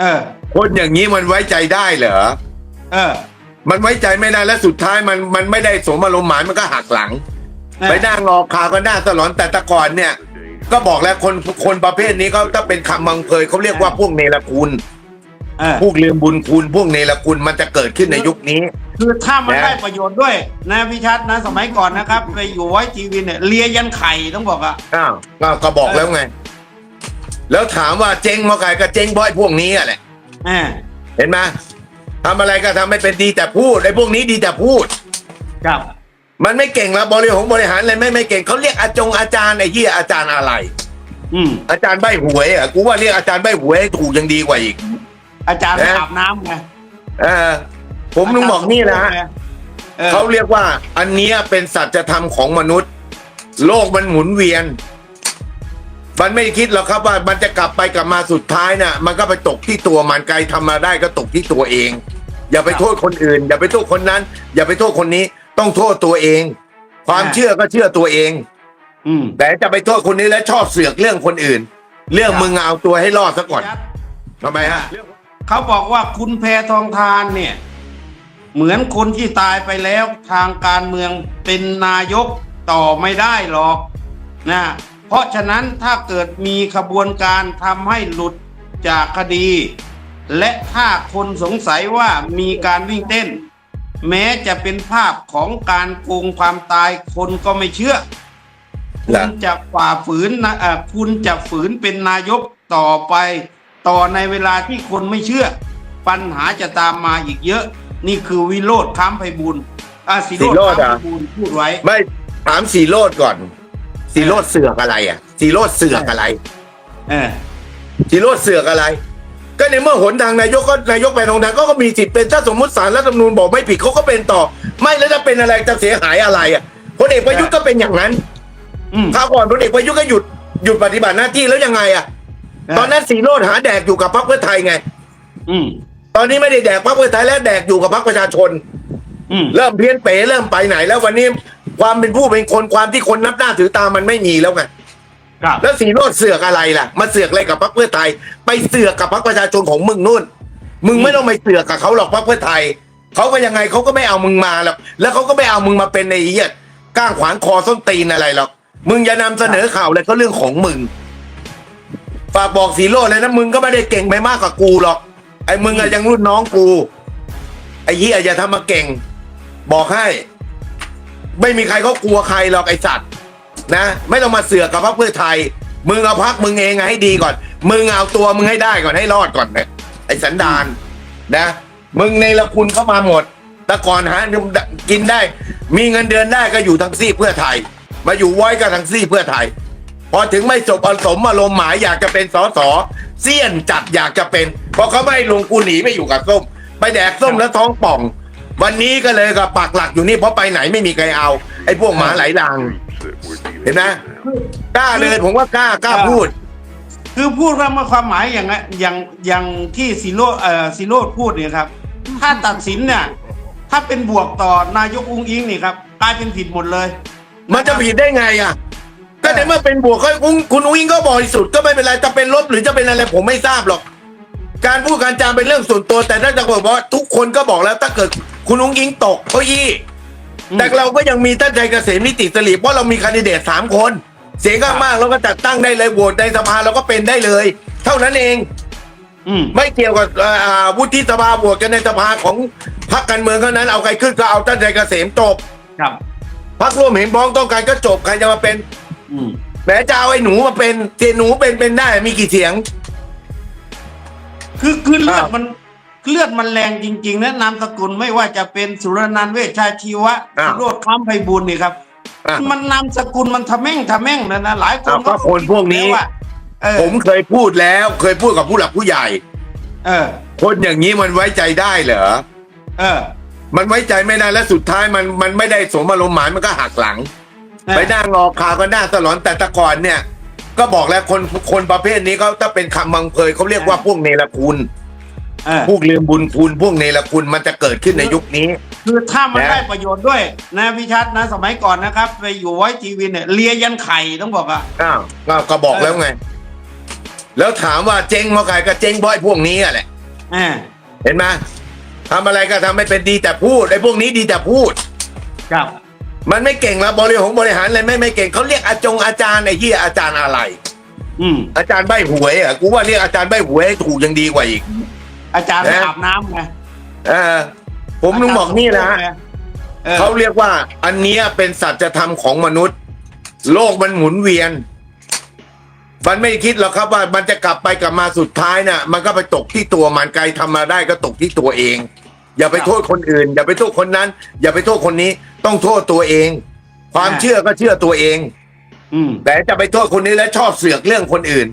เออ คนอย่างนี้มันไว้ใจได้เหรอ เออ มันไว้ใจไม่ได้แล้วสุดท้ายมันมันไม่ได้สมอารมณ์หมายมันก็หักหลัง เออ ไปนั่งรอคาก็หน้าสลอนแต่แตะก่อนเนี่ย ก็บอกแล้วคนคนประเภทนี้เขาถ้าเป็นคำบังเพยเขาเรียกว่าพวกเนรคุณ เออพวกลืมบุญคุณ พวกเนรคุณมันจะเกิดขึ้นในยุคนี้ คือถ้ามันนะได้ประโยชน์ด้วยนะพี่ชัดนะสมัยก่อนนะครับ ไปอยู่ไว้ทีวีเนี่ยเลียยันไข่ต้องบอกอะ อ้าวก็ก็บอกแล้วไง แล้วถามว่าเจ๊งเพราะใครก็เจ๊งเพราะไอ้พวกนี้อะแหละเออเห็นไหมทำอะไรก็ทำไม่เป็นดีแต่พูดไอ้พวกนี้ดีแต่พูด ครับมันไม่เก่งแล้วบริหารบริหารอะไรไม่ไม่เก่งเขาเรียกอาจงอาจารย์ไอ้เหี้ยอาจารย์อะไร อืมอาจารย์ใบหวยอะกูว่าเรียกอาจารย์ใบหวยให้ถูกยังดีกว่าอีก อาจารย์นะอาบน้ำไงเออผมนึงบอกนี่นะฮะเออเขาเรียกว่าอันเนี้ยเป็นสัจธรรมของมนุษย์ โลกมันหมุนเวียน มันไม่คิดหรอกครับว่ามันจะกลับไปกลับมาสุดท้ายน่ะ มันก็ไปตกที่ตัวมันไกลทำมาได้ก็ตกที่ตัวเอง อย่าไปโทษคนอื่น อย่าไปโทษคนนั้น อย่าไปโทษคนนี้ ต้องโทษตัวเอง ความเชื่อก็เชื่อตัวเองอืมแต่จะไปโทษคนนี้แล้วชอบเสือกเรื่องคนอื่น เรื่องมึงเอาตัวให้รอดซะก่อนทำไมฮะเขาบอกว่าคุณแพทองทานเนี่ย เหมือนคนที่ตายไปแล้วทางการเมืองเป็นนายกต่อไม่ได้หรอกนะ เพราะฉะนั้นถ้าเกิดมีขบวนการทำให้หลุดจากคดี และถ้าคนสงสัยว่ามีการวิ่งเต้น แม้จะเป็นภาพของการโกงความตายคนก็ไม่เชื่อเหรคุอณจะฝ่าฝืนนะเอ่อคุณจะฝืนเป็นนายกต่อไป ต่อในเวลาที่คนไม่เชื่อ ปัญหาจะตามมาอีกเยอะ นี่คือวิโรธค้ามไพบูลย์อ่าสีโรสีธโรจน์ค้ามอะไพบูลย์พูดไว้ ไม่ถามสีโรดก่อน สีโรดเสือกอะไรอะสีโรดเสือกอะไรเออสีโรดเสือกอะไร ก็ในเมื่อหนทางนายกก็นายกไปทางทางก็ก็มีสิทธิ์เป็นถ้าสมมติสารรัฐธรรมนูญบอกไม่ผิดเขาก็เป็นต่อ ไม่แล้วจะเป็นอะไรจะเสียหายอะไรอะพลเอกประยุทธ์ก็เป็นอย่างนั้นอืมคราวก่อนพลเอกประยุทธ์ก็หยุดหยุดปฏิบัติหน้าที่แล้วยังไงอะเออตอนนั้นสีโรดหาแดกอยู่กับพรรคเพื่อไทยไง อืมตอนนี้ไม่ได้แดกพรรคเพื่อไทยแล้วแดกอยู่กับพรรคประชาชนอืมเริ่มเพี้ยนเป๋เริ่มไปไหนแล้ววันนี้ ความเป็นผู้เป็นคนความที่คนนับหน้าถือตามันไม่มีแล้วไงครับ แล้วสีโรดเสือกอะไรล่ะ มาเสือกอะไรกับพรรคเพื่อไทย ไปเสือกกับพรรคประชาชนของมึงนู่น มึงไม่ต้องไปเสือกกับเขาหรอกพรรคเพื่อไทยเขาก็ยังไงเขาก็ไม่เอามึงมาหรอกแล้วเขาก็ไม่เอามึงมาเป็นในเหี้ยก้างขวางคอส้นตีนอะไรหรอกมึงอย่านำเสนอข่าวอะไรก็เรื่องของมึงฝากบอกสีโรดเลยนะมึงก็ไม่ได้เก่งไปมากกว่ากูหรอกไอ้มึงอะยังรุ่นน้องกูไอ้เหี้ยอย่าทำมาเก่ง บอกให้ ไม่มีใครเขากลัวใครหรอกไอสัตว์นะ ไม่ต้องมาเสือกกับพรรคเพื่อไทย มึงเอาพักมึงเองให้ดีก่อน มึงเอาตัวมึงให้ได้ก่อนให้รอดก่อนเนี่ยไอสันดานนะ มึงในละคุณเข้ามาหมดแต่ก่อนหากินได้ มีเงินเดือนได้ก็อยู่ทั้งซี่เพื่อไทย มาอยู่ไว้ก็ทั้งซี่เพื่อไทย พอถึงไม่จบอสมอารมณ์หมายอยากจะเป็นสอสอเสี้ยนจัดอยากจะเป็นเพราะเขาไม่ลงกูหนีไปอยู่กับส้ม ไปแดกส้มแล้วท้องป่อง วันนี้ก็เลยกับปักหลักอยู่นี่เพราะไปไหนไม่มีใครเอา ไอ้พวกหมาไหลลาง เห็นไหมกล้าเลยผมว่ากล้ากล้าพูด คือพูดว่ามาความหมายอย่างนั้นอย่างอย่างที่ซีโรเอ่อซีโรดพูดเนี่ยครับ ถ้าตัดสินเนี่ย ถ้าเป็นบวกต่อนายกอุ้งอิงนี่ครับกลายเป็นผิดหมดเลย มันจะผิดได้ไงอะก็ในเมื่อเป็นบวกก็อุ้งคุณอุ้งอิงก็บริสุทธิ์ก็ไม่เป็นไรจะเป็นลบหรือจะเป็นอะไรผมไม่ทราบหรอก การพูดการจาเป็นเรื่องส่วนตัว แต่ถ้าจะบอกว่าทุกคนก็บอกแล้วถ้าเกิดคุณอุ้งอิงตกเก้าอี้อืมแต่เราก็ยังมีท่านใจเกษมนิติสลีเพราะเรามีคนดิเดตสามคน เสียงข้างมากเราก็จัดตั้งได้เลยโหวตในสภาเราก็เป็นได้เลย เท่านั้นเองอืมไม่เกี่ยวกับเอ่ออ่าวุฒิสภาโหวตกันในสภาของพรรคการเมืองเท่านั้นเอาใครขึ้นก็เอาท่านใจเกษมจบครับพรรคร่วมเห็นพ้องต้องการก็จบใครจะมาเป็นอืมแหมจะเอาไอ้หนูมาเป็นเจหนูเป็นเป็นได้มีกี่เสียง คือคือเลือคดรับมันเลือดมันแรงจริง ๆ นะนามสกุลไม่ว่าจะเป็นสุรนันท์เวชชาชีวะอ้าวสุโรดค้ามไพบูลย์นี่ครับ อะ มันนามสกุลมันทะแม่งทะแม่งนะนะหลายคนอ้าวก็คนพวกนี้ แล้วอะเออผมเคยพูดแล้ว เคยพูดกับผู้หลักผู้ใหญ่ เออ คนอย่างนี้มันไว้ใจได้เหรอ เออมันไว้ใจไม่ได้แล้วสุดท้ายมันมันไม่ได้สมอารมณ์หมายมันก็หักหลังเออไปนั่งรอคาก็หน้าสลอนแต่แตะก่อนเนี่ย ก็บอกแล้วคนคนประเภทนี้เขาถ้าเป็นคำบังเพยเขาเรียกว่าพวกเนรคุณเออพวกลืมบุญคุณพวกเนรคุณมันจะเกิดขึ้นในยุคนี้ คือถ้ามันนะได้ประโยชน์ด้วยนะพี่ชัดนะสมัยก่อนนะครับ ไปอยู่ไว้ทีวีเนี่ยเลียยันไข่ต้องบอกอะอ้าวก็ก็บอกแล้วไง แล้วถามว่าเจ๊งเพราะใครก็เจ๊งเพราะไอ้พวกนี้อะแหละอ่าเห็นไหมทำอะไรก็ทำไม่เป็นดีแต่พูดไอ้พวกนี้ดีแต่พูดครับ มันไม่เก่งแล้วบริหารบริหารอะไรไม่ไม่เก่งเขาเรียกอาจงอาจารย์ไอ้ที่อาจารย์อะไร อืมอาจารย์ใบหวยอะกูว่าเรียกอาจารย์ใบหวยให้ถูกยังดีกว่าอีก อาจารย์นะอาบน้ำไงเออผมต้องบอกนี่นะเออเขาเรียกว่า อันเนี้ยเป็นสัจธรรมของมนุษย์ โลกมันหมุนเวียน มันไม่คิดหรอกครับว่ามันจะกลับไปกลับมาสุดท้ายน่ะ มันก็ไปตกที่ตัวมันไกลทำมาได้ก็ตกที่ตัวเอง อย่าไปโทษคนอื่น อย่าไปโทษคนนั้น อย่าไปโทษคนนี้ ต้องโทษตัวเอง ความเชื่อก็เชื่อตัวเอง อืม แต่จะไปโทษคนนี้แล้วชอบเสือกเรื่องคนอื่น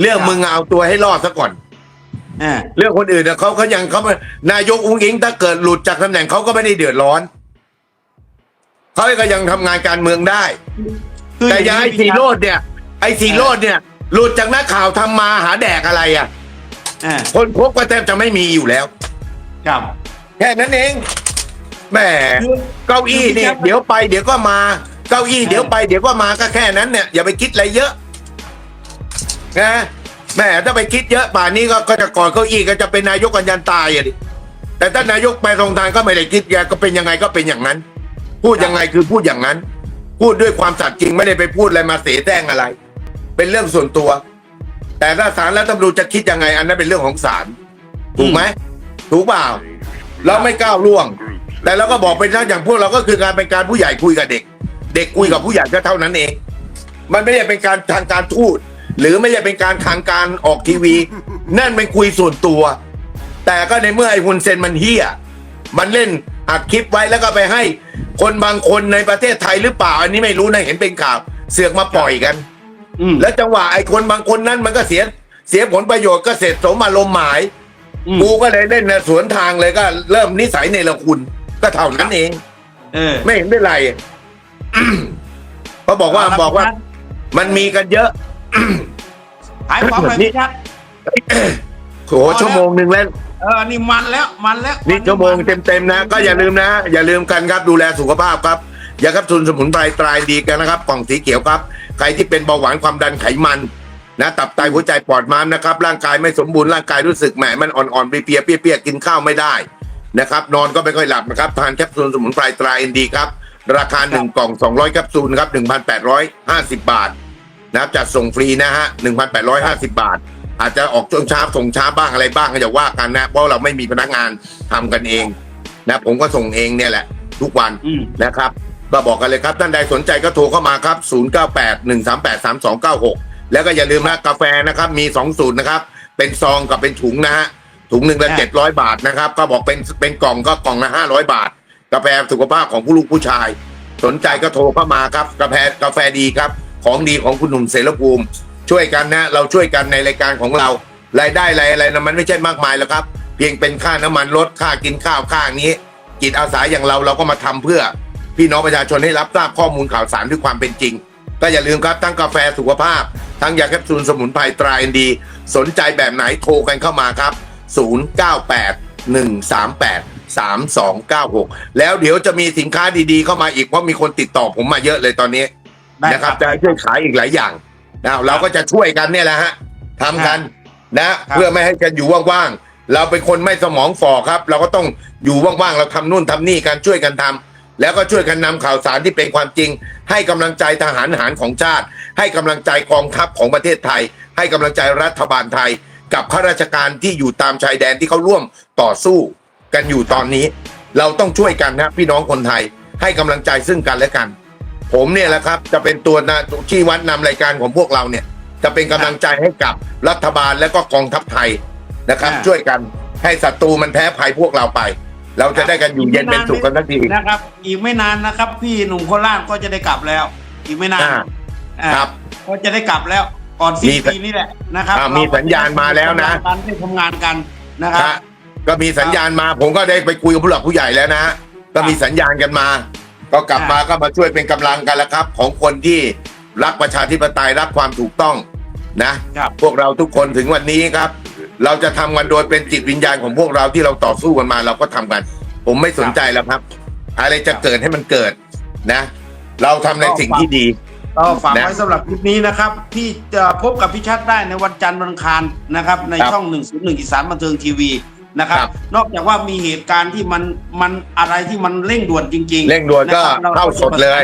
เรื่องครับมึงเอาตัวให้รอดซะก่อน อ่า เรื่องคนอื่นเนี่ยเขาเขายังเขาไม่นายกอุ้งอิงถ้าเกิดหลุดจากตำแหน่งเขาก็ไม่ได้เดือดร้อนเขาก็ยังทำงานการเมืองได้คือแต่อยังไอ้สีโรดเนี่ย ไอ้สีโรดเนี่ย หลุดจากนักข่าวทำมาหาแดกอะไรอะ อ่าคนพบก็แทบจะไม่มีอยู่แล้ว ครับ แค่นั้นเองแหมคือเก้าอี้เนี่ยคือเดี๋ยวไปเดี๋ยวก็มาเก้าอี้เดี๋ยวไปเดี๋ยวก็มาก็แค่นั้นเนี่ยอย่าไปคิดอะไรเยอะนะแหมถ้าไปคิดเยอะป่านนี้ก็ก็จะก่อนเก้าอี้ก็จะเป็นนายกกันยันตายอะดิแต่ถ้านายกไปตรงทางก็ไม่ได้คิดแกก็เป็นยังไงก็เป็นอย่างนั้น พูดยังไงคือพูดอย่างนั้น พูดด้วยความสัตย์จริงไม่ได้ไปพูดอะไรมาเสแสร้งอะไร เป็นเรื่องส่วนตัว แต่ถ้าศาลและตำรวจจะคิดยังไง อันนั้นเป็นเรื่องของศาลถูกไหมถูกเปล่า เราไม่ก้าวล่วง แต่เราก็บอกไปนะอย่างพวกเราก็คือการเป็นการผู้ใหญ่คุยกับเด็ก เด็กคุยกับผู้ใหญ่ก็เท่านั้นเอง มันไม่ได้เป็นการทางการทูตหรือไม่ใช่เป็นการทางการออกทีวี นั่นเป็นคุยส่วนตัว แต่ก็ในเมื่อไอ้ฮุนเซนมันเฮียมันเล่นอัดคลิปไว้แล้วก็ไปให้ คนบางคนในประเทศไทยหรือเปล่า อันนี้ไม่รู้นะเห็นเป็นข่าว เสือกมาปล่อยกันอืมแล้วจังหวะไอ้คนบางคนนั้นมันก็เสียเสียผลประโยชน์ก็เสร็จสมอารมณ์หมายอืม กูก็เลยเล่นนะสวนทางเลยก็เริ่มนิสัยในละคุณก็เท่านั้นเอง เออ ไม่เห็นเป็นไรเขาบอกว่าบอกว่า มันมีกันเยอะหายความไปพี่ชัดโหชั่วโมงหนึ่งแล้วเออนี่มันแล้วมันแล้วนี่ชั่วโมงเต็มๆนะ ก็อย่าลืมนะ อย่าลืมกันครับดูแลสุขภาพครับยาครับทุนสมุนไพรตรายดีกันนะครับกล่องสีเขียวครับ ใครที่เป็นเบาหวานความดันไขมัน นะตับไตหัวใจปอดม้ามนะครับ ร่างกายไม่สมบูรณ์ร่างกายรู้สึกแหมมันอ่อนๆเปียๆเปียๆกินข้าวไม่ได้นะครับ นอนก็ไม่ค่อยหลับนะครับทานแคปซูลสมุนไพรตราเอ็นดีครับ ราคาหนึ่งกล่อง 200แคปซูลครับ 1,850 บาทนะครับจัดส่งฟรีนะฮะ 1,850 บาท อาจจะออกช่วงเช้าส่งช้าบ้างอะไรบ้างก็อย่าว่ากันนะ เพราะเราไม่มีพนักงานทำกันเองนะผมก็ส่งเองเนี่ยแหละ ทุกวันอืมนะครับก็บอกกันเลยครับท่านใดสนใจก็โทรเข้ามาครับ 0981383296 แล้วก็อย่าลืมนะกาแฟนะครับมี2สูตรนะครับ เป็นซองกับเป็นถุงนะฮะถุงหนึ่งละอ่าเจ็ดร้อยบาทนะครับ ก็บอกเป็นเป็นกล่องก็กล่องละห้าร้อยบาท กาแฟสุขภาพของผู้ลูกผู้ชาย สนใจก็โทรเข้ามาครับ กาแฟกาแฟดีครับ ของดีของคุณหนุ่มเสรภูมิ ช่วยกันนะ เราช่วยกันในรายการของเรา รายได้อะไรอะไรนะมันไม่ใช่มากมายแล้วครับ เพียงเป็นค่าน้ำมันรถค่ากินข้าวค่านี้ จิตอาสาอย่างเราเราก็มาทำเพื่อ พี่น้องประชาชนให้รับทราบข้อมูลข่าวสารด้วยความเป็นจริง ก็อย่าลืมครับทั้งกาแฟสุขภาพ ทั้งยาแคปซูลสมุนไพรตราเอ็นดี สนใจแบบไหนโทรกันเข้ามาครับ 098 138 3296 แล้วเดี๋ยวจะมีสินค้าดีๆ เข้ามาอีก เพราะมีคนติดต่อผมมาเยอะเลยตอนนี้ได้นะครับจะให้ช่วยขายอีกหลายอย่างนะเราก็จะช่วยกันเนี่ยแหละฮะทำกันนะเพื่อไม่ให้กันอยู่ว่างๆ เราเป็นคนไม่สมองฝ่อครับ เราก็ต้องอยู่ว่างๆ เราทำนู่นทำนี่กันช่วยกันทำ แล้วก็ช่วยกันนำข่าวสารที่เป็นความจริง ให้กำลังใจทหารหารของชาติ ให้กำลังใจกองทัพของประเทศไทย ให้กำลังใจรัฐบาลไทย กับข้าราชการที่อยู่ตามชายแดนที่เขาร่วมต่อสู้กันอยู่ตอนนี้ เราต้องช่วยกันนะพี่น้องคนไทย ให้กำลังใจซึ่งกันและกัน ผมเนี่ยแหละครับจะเป็นตัวนะชี้วัดนำรายการของพวกเราเนี่ย จะเป็นกำลังใจให้กับรัฐบาลและก็กองทัพไทยนะครับอ่าช่วยกันให้ศัตรูมันแพ้ภัยพวกเราไป เราจะได้กันอยู่เย็นเป็นสุขกันทันทีนะครับ อีกไม่นานนะครับ พี่หนุ่มโคราชก็จะได้กลับแล้ว อีกไม่นานอ่าอ่าครับก็จะได้กลับแล้วก่อนสิ้นมีปีนี้แหละนะครับอ่ามีสัญญาณมาแล้วนะการได้ทำงานกันนะครับฮะก็มีสัญญาณมาผมก็ได้ไปคุยกับผู้หลักผู้ใหญ่แล้วนะก็มีสัญญาณกันมา ก็กลับมาก็มาช่วยเป็นกำลังกันแล้วครับ ของคนที่รักประชาธิปไตยรักความถูกต้องนะครับพวกเราทุกคนถึงวันนี้ครับ เราจะทำกันโดยเป็นจิตวิญญาณของพวกเราที่เราต่อสู้กันมา เราก็ทำกัน ผมไม่สนใจแล้วครับ อะไรจะเกิดให้มันเกิดนะ เราทำในสิ่งที่ดีก็ฝากไว้นะสำหรับคลิปนี้นะครับ ที่จะพบกับพี่ชัดได้ในวันจันทร์วันอังคารนะครับ ในครับช่อง 101อีสานบันเทิงทีวีนะครับครับ นอกจากว่ามีเหตุการณ์ที่มันมันอะไรที่มันเร่งด่วนจริง ๆ เร่งด่วนก็นะครับเข้าสดเลย